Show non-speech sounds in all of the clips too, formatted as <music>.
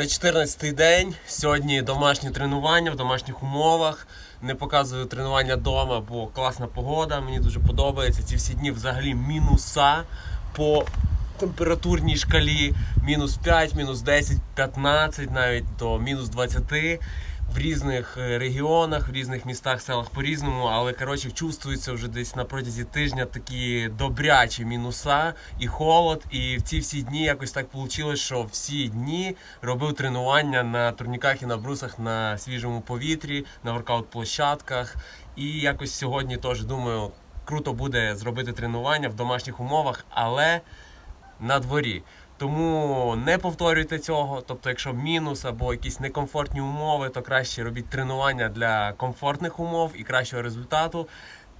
Це 14-й день. Сьогодні домашні тренування в домашніх умовах. Не показую тренування вдома, бо класна погода. Мені дуже подобається. Ці всі дні взагалі мінуса по температурній шкалі. Мінус 5, мінус 10, 15, навіть до мінус 20 в різних е, регіонах, в різних містах, селах по-різному, але коротше чувствується вже десь на протязі тижня такі добрячі мінуса і холод. І в ці всі дні якось так вийшло, що всі дні робив тренування на турніках і на брусах на свіжому повітрі, на воркаут-площадках. І якось сьогодні теж думаю, круто буде зробити тренування в домашніх умовах, але на дворі. Тому не повторюйте цього. Тобто, якщо мінус або якісь некомфортні умови, то краще робіть тренування для комфортних умов і кращого результату.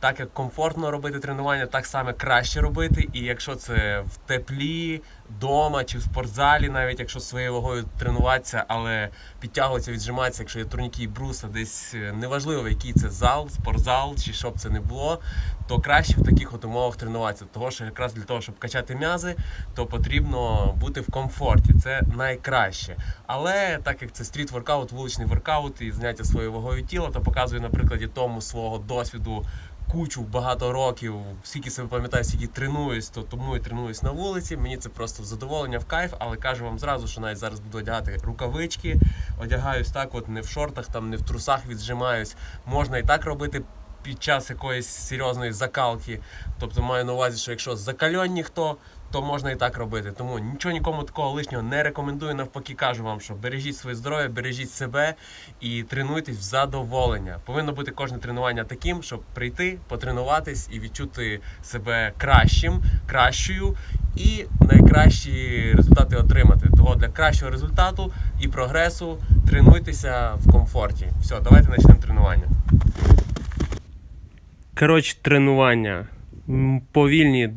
Так як комфортно робити тренування, так само краще робити. І якщо це в теплі, вдома чи в спортзалі, навіть якщо своєю вагою тренуватися, але підтягуватися, віджиматися, якщо є турніки і бруса, десь е, неважливо, який це зал, спортзал чи що б це не було, то краще в таких от умовах тренуватися. Того, що якраз для того, щоб качати м'язи, то потрібно бути в комфорті. Це найкраще. Але так як це стріт воркаут, вуличний воркаут і заняття своєю вагою тіла, то показую на прикладі тому свого досвіду. Кучу багато років, скільки себе пам'ятаю, скільки тренуюсь, то тому і тренуюсь на вулиці. Мені це просто задоволення, в кайф, але кажу вам зразу, що навіть зараз буду одягати рукавички, одягаюсь так, от не в шортах, там не в трусах віджимаюсь. Можна і так робити під час якоїсь серйозної закалки. Тобто маю на увазі, що якщо закальонні хто, то можна і так робити. Тому нічого нікому такого лишнього не рекомендую. Навпаки, кажу вам, що бережіть своє здоров'я, бережіть себе і тренуйтесь в задоволення. Повинно бути кожне тренування таким, щоб прийти, потренуватись і відчути себе кращим, кращою і найкращі результати отримати. Того для кращого результату і прогресу тренуйтеся в комфорті. Все, давайте почнемо тренування. Коротше, тренування. Повільні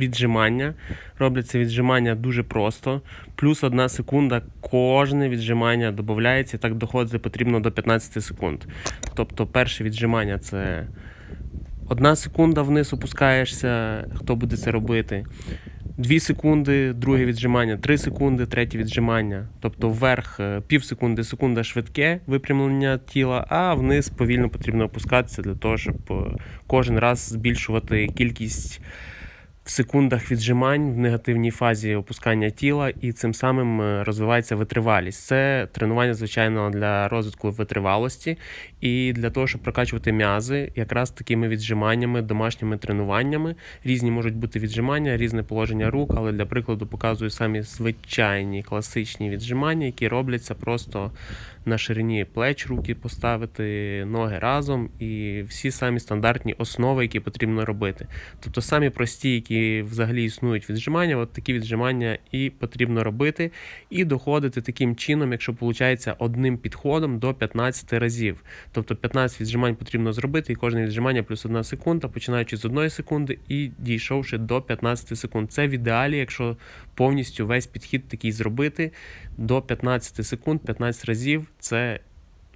віджимання. Робляться віджимання дуже просто. Плюс одна секунда кожне віджимання додається, так доходити потрібно до 15 секунд. Тобто перше віджимання це одна секунда вниз опускаєшся, хто буде це робити. Дві секунди, друге віджимання, три секунди, третє віджимання. Тобто вверх е, пів секунди, секунда швидке випрямлення тіла, а вниз повільно потрібно опускатися для того, щоб е, кожен раз збільшувати кількість в секундах віджимань в негативній фазі опускання тіла, і цим самим е, розвивається витривалість. Це тренування, звичайно, для розвитку витривалості і для того, щоб прокачувати м'язи, якраз такими віджиманнями, домашніми тренуваннями. Різні можуть бути віджимання, різне положення рук, але для прикладу показую самі звичайні класичні віджимання, які робляться просто на ширині плеч, руки поставити, ноги разом, і всі самі стандартні основи, які потрібно робити. Тобто самі прості, які взагалі існують віджимання, от такі віджимання і потрібно робити, і доходити таким чином, якщо виходить, одним підходом до 15 разів. Тобто 15 віджимань потрібно зробити, і кожне віджимання плюс 1 секунда, починаючи з 1 секунди і дійшовши до 15 секунд. Це в ідеалі, якщо повністю весь підхід такий зробити до 15 секунд, 15 разів. Це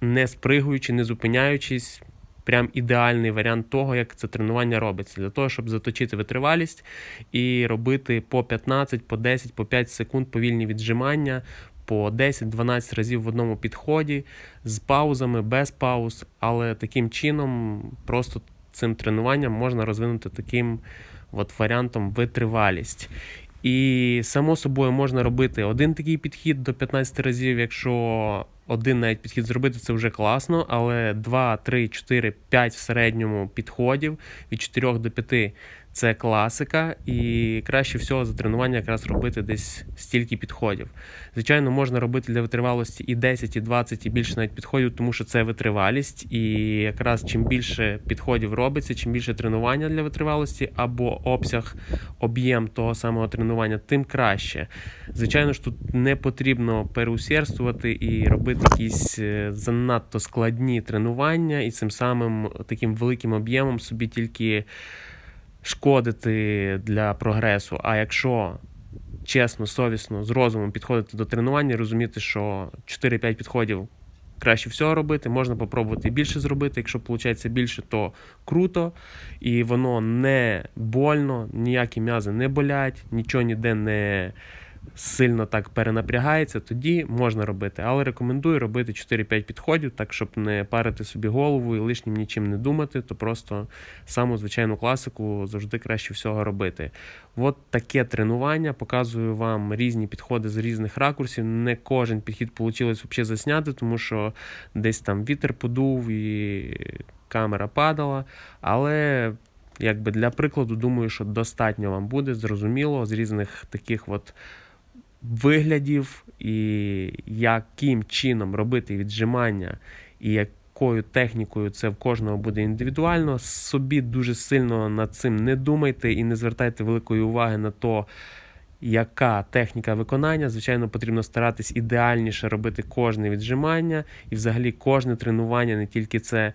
не спригуючи, не зупиняючись. Прям ідеальний варіант того, як це тренування робиться, для того, щоб заточити витривалість і робити по 15, по 10, по 5 секунд повільні віджимання по 10-12 разів в одному підході з паузами, без пауз. Але таким чином, просто цим тренуванням можна розвинути таким от варіантом витривалість. І само собою можна робити один такий підхід до 15 разів, якщо один навіть підхід зробити, це вже класно, але 2, 3, 4, 5 в середньому підходів від 4 до 5 це класика, і краще всього за тренування якраз робити десь стільки підходів. Звичайно, можна робити для витривалості і 10, і 20, і більше навіть підходів, тому що це витривалість. І якраз чим більше підходів робиться, чим більше тренування для витривалості або обсяг, об'єм того самого тренування, тим краще. Звичайно ж, тут не потрібно переусердствувати і робити якісь е, занадто складні тренування, і цим самим таким великим об'ємом собі тільки шкодити для прогресу. А якщо чесно, совісно, з розумом підходити до тренування, розуміти, що 4-5 підходів краще всього робити, можна попробувати більше зробити. Якщо виходить більше, то круто, і воно не больно, ніякі м'язи не болять, нічого ніде не сильно так перенапрягається, тоді можна робити. Але рекомендую робити 4-5 підходів, так щоб не парити собі голову і лишнім нічим не думати, то просто саму звичайну класику завжди краще всього робити. От таке тренування. Показую вам різні підходи з різних ракурсів. Не кожен підхід вийшло взагалі засняти, тому що десь там вітер подув і камера падала. Але якби для прикладу, думаю, що достатньо вам буде зрозуміло з різних таких от виглядів і яким чином робити віджимання і якою технікою це в кожного буде індивідуально. Собі дуже сильно над цим не думайте і не звертайте великої уваги на то, яка техніка виконання. Звичайно, потрібно старатись ідеальніше робити кожне віджимання і взагалі кожне тренування, не тільки це.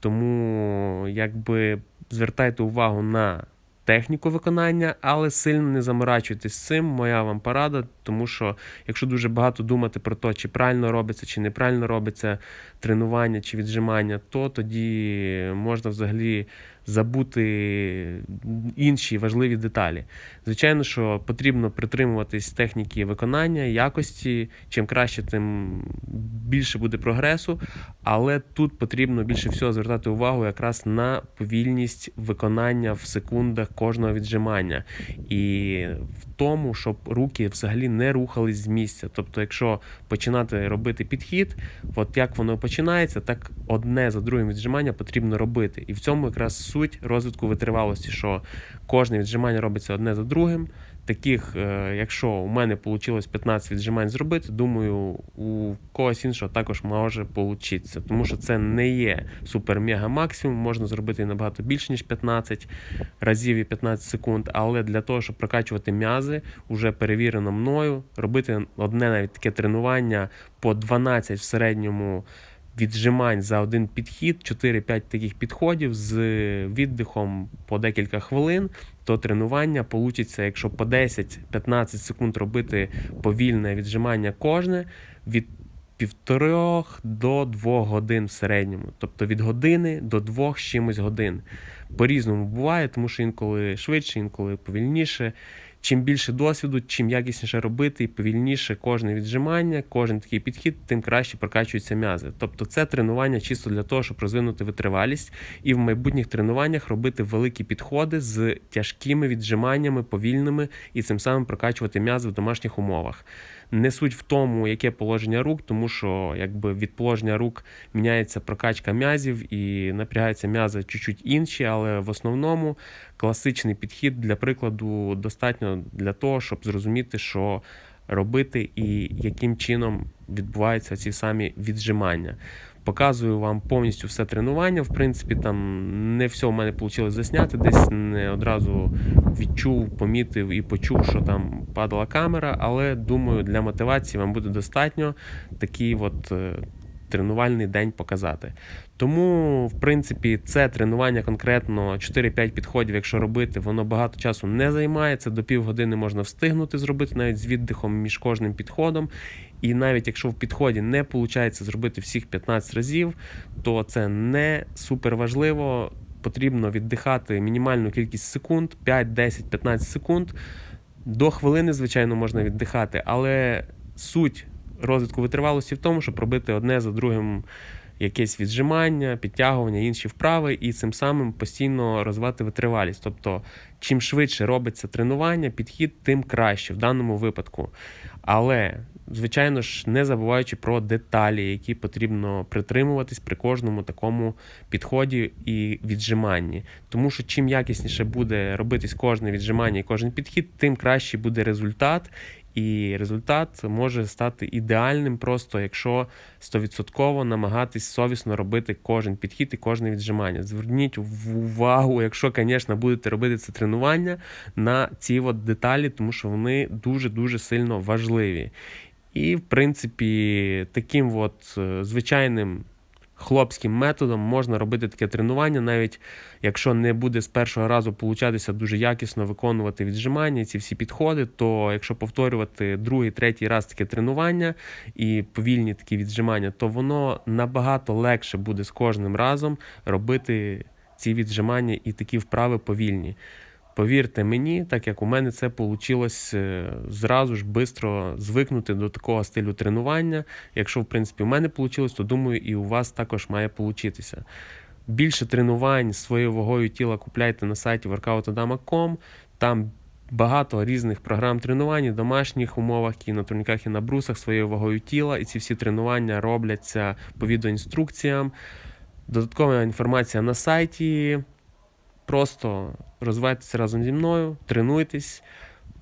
Тому якби звертайте увагу на техніку виконання, але сильно не заморачуйтесь цим. Моя вам порада, тому що якщо дуже багато думати про те, чи правильно робиться, чи неправильно робиться тренування чи віджимання, то тоді можна взагалі забути інші важливі деталі. Звичайно, що потрібно притримуватись техніки виконання, якості. Чим краще, тим більше буде прогресу. Але тут потрібно більше всього звертати увагу якраз на повільність виконання в секундах кожного віджимання. І в тому, щоб руки взагалі не рухались з місця. Тобто, якщо починати робити підхід, от як воно починається, так одне за другим віджимання потрібно робити. І в цьому якраз суть розвитку витривалості, що кожне віджимання робиться одне за другим. Таких, е, якщо у мене вийшло 15 віджимань зробити, думаю, у когось іншого також може получитися. Тому що це не є супер-мега максимум, можна зробити набагато більше, ніж 15 разів і 15 секунд. Але для того, щоб прокачувати м'язи, вже перевірено мною, робити одне навіть таке тренування по 12 в середньому віджимань за один підхід, 4-5 таких підходів з віддихом по декілька хвилин, то тренування получиться, якщо по 10-15 секунд робити повільне віджимання кожне, від півторох до двох годин в середньому. Тобто від години до двох чимось годин. По-різному буває, тому що інколи швидше, інколи повільніше. Чим більше досвіду, чим якісніше робити і повільніше кожне віджимання, кожен такий підхід, тим краще прокачуються м'язи. Тобто це тренування чисто для того, щоб розвинути витривалість і в майбутніх тренуваннях робити великі підходи з тяжкими віджиманнями, повільними і цим самим прокачувати м'язи в домашніх умовах. Не суть в тому, яке положення рук, тому що якби від положення рук міняється прокачка м'язів і напрягаються м'язи чуть-чуть інші, але в основному класичний підхід для прикладу достатньо для того, щоб зрозуміти, що робити і яким чином відбуваються ці самі віджимання. Показую вам повністю все тренування. В принципі, там не все в мене вийшло засняти, десь не одразу відчув, помітив і почув, що там падала камера, але думаю, для мотивації вам буде достатньо такий от е, тренувальний день показати. Тому, в принципі, це тренування конкретно 4-5 підходів, якщо робити, воно багато часу не займає. Це до півгодини можна встигнути зробити навіть з віддихом між кожним підходом. І навіть якщо в підході не виходить зробити всіх 15 разів, то це не супер важливо. Потрібно віддихати мінімальну кількість секунд, 5, 10, 15 секунд. До хвилини, звичайно, можна віддихати, але суть розвитку витривалості в тому, щоб робити одне за другим якесь віджимання, підтягування, інші вправи, і цим самим постійно розвивати витривалість. Тобто, чим швидше робиться тренування, підхід, тим краще в даному випадку. Але, звичайно ж, не забуваючи про деталі, які потрібно притримуватись при кожному такому підході і віджиманні. Тому що чим якісніше буде робитись кожне віджимання і кожен підхід, тим краще буде результат. І результат може стати ідеальним, просто якщо 100% намагатись совісно робити кожен підхід і кожне віджимання. Зверніть увагу, якщо, звісно, будете робити це тренування на ці от деталі, тому що вони дуже-дуже сильно важливі. І, в принципі, таким от е, звичайним хлопським методом можна робити таке тренування, навіть якщо не буде з першого разу получатися дуже якісно виконувати віджимання, ці всі підходи, то якщо повторювати другий, третій раз таке тренування і повільні такі віджимання, то воно набагато легше буде з кожним разом робити ці віджимання і такі вправи повільні. Повірте мені, так як у мене це вийшло зразу ж швидко звикнути до такого стилю тренування. Якщо, в принципі, у мене вийшло, то думаю, і у вас також має получитися. Більше тренувань своєю вагою тіла купляйте на сайті workoutadama.com. Там багато різних програм тренувань, в домашніх умовах, і на турніках, і на брусах своєю вагою тіла. І ці всі тренування робляться по відеоінструкціям. Додаткова інформація на сайті. Просто розвивайтеся разом зі мною, тренуйтесь.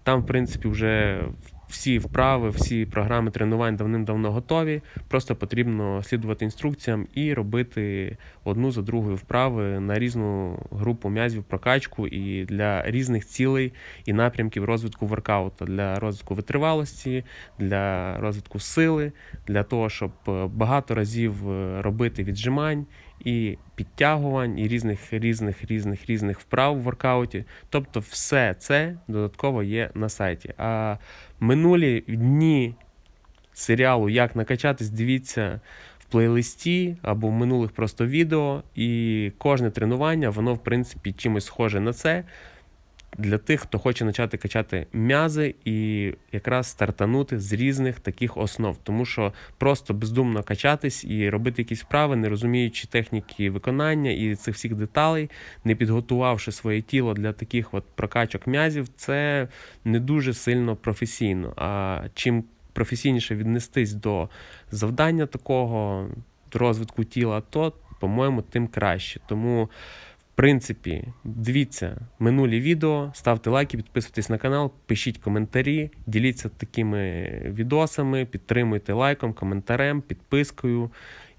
Там, в принципі, вже всі вправи, всі програми тренувань давним-давно готові. Просто потрібно слідувати інструкціям і робити одну за другою вправи на різну групу м'язів, прокачку і для різних цілей і напрямків розвитку воркаута, для розвитку витривалості, для розвитку сили, для того, щоб е, багато разів е, робити віджимань і підтягувань, і різних різних різних різних вправ в воркауті. Тобто, все це додатково є на сайті. А минулі дні серіалу Як накачатись, дивіться в плейлисті або в минулих просто відео. І кожне тренування, воно, в принципі, чимось схоже на це. Для тих, хто хоче почати качати м'язи і якраз стартанути з різних таких основ, тому що просто бездумно качатись і робити якісь вправи, не розуміючи техніки виконання і цих всіх деталей, не підготувавши своє тіло для таких от прокачок м'язів, це не дуже сильно професійно. А чим професійніше віднестись до завдання такого розвитку тіла, то, по-моєму, тим краще. Тому. Принципі, дивіться минулі відео, ставте лайки, підписуйтесь на канал, пишіть коментарі, діліться такими відосами, підтримуйте лайком, коментарем, підпискою.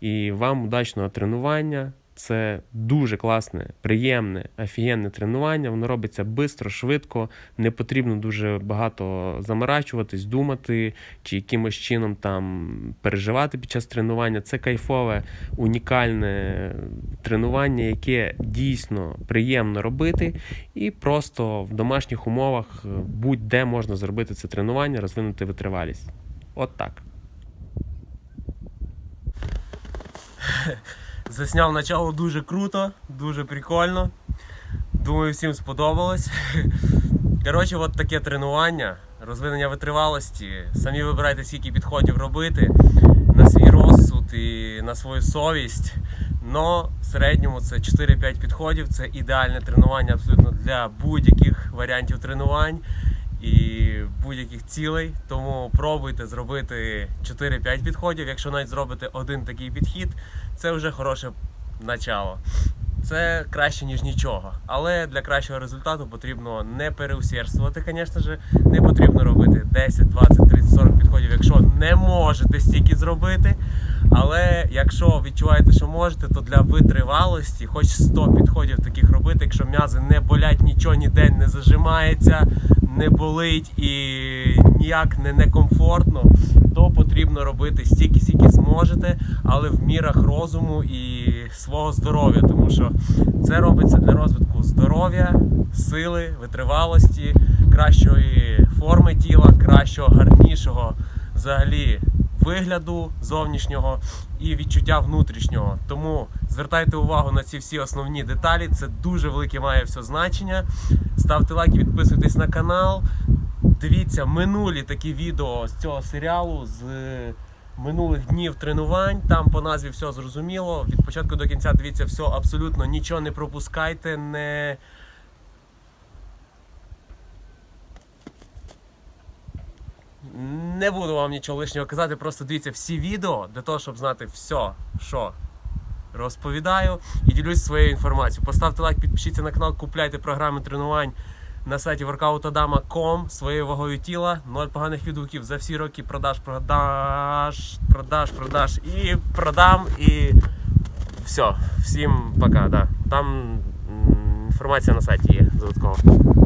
І вам удачного тренування. Це дуже класне, приємне, офігенне тренування. Воно робиться швидко, швидко. Не потрібно дуже багато заморачуватись, думати чи якимось чином там переживати під час тренування. Це кайфове, унікальне тренування, яке дійсно приємно робити, і просто в домашніх умовах будь-де можна зробити це тренування, розвинути витривалість. От так. <laughs> Засняв начало дуже круто, дуже прикольно. Думаю, всім сподобалось. <laughs> Коротше, от таке тренування, розвинення витривалості. Самі вибирайте, скільки підходів робити на свій розсуд і на свою совість. Но в середньому це 4-5 підходів. Це ідеальне тренування абсолютно для будь-яких варіантів тренувань і будь-яких цілей. Тому пробуйте зробити 4-5 підходів. Якщо навіть зробите один такий підхід, це вже хороше начало. Це краще, ніж нічого. Але для кращого результату потрібно не переусердствувати, звісно ж. Не потрібно робити 10, 20, 30, 40 підходів, якщо не можете стільки зробити. Але якщо відчуваєте, що можете, то для витривалості, хоч 100 підходів таких робити, якщо м'язи не болять, нічого ніде не зажимається, не болить і ніяк не некомфортно, то потрібно робити стільки, скільки зможете, але в мірах розуму і свого здоров'я, тому що це робиться для розвитку здоров'я, сили, витривалості, кращої форми тіла, кращого, гарнішого взагалі вигляду зовнішнього і відчуття внутрішнього. Тому звертайте увагу на ці всі основні деталі. Це дуже велике має все значення. Ставте лайки, підписуйтесь на канал. Дивіться минулі такі відео з цього серіалу з минулих днів тренувань. Там по назві все зрозуміло. Від початку до кінця дивіться все абсолютно нічого не пропускайте, не. Не буду вам нічого лишнього казати, просто дивіться всі відео для того, щоб знати все, що розповідаю і ділюсь своєю інформацією. Поставте лайк, підпишіться на канал, купляйте програми тренувань на сайті workoutadama.com своєю вагою тіла. Ноль поганих відгуків за всі роки продаж, продаж, продаж, продаж і продам. І все. Всім пока. Да. Там інформація на сайті є додатково.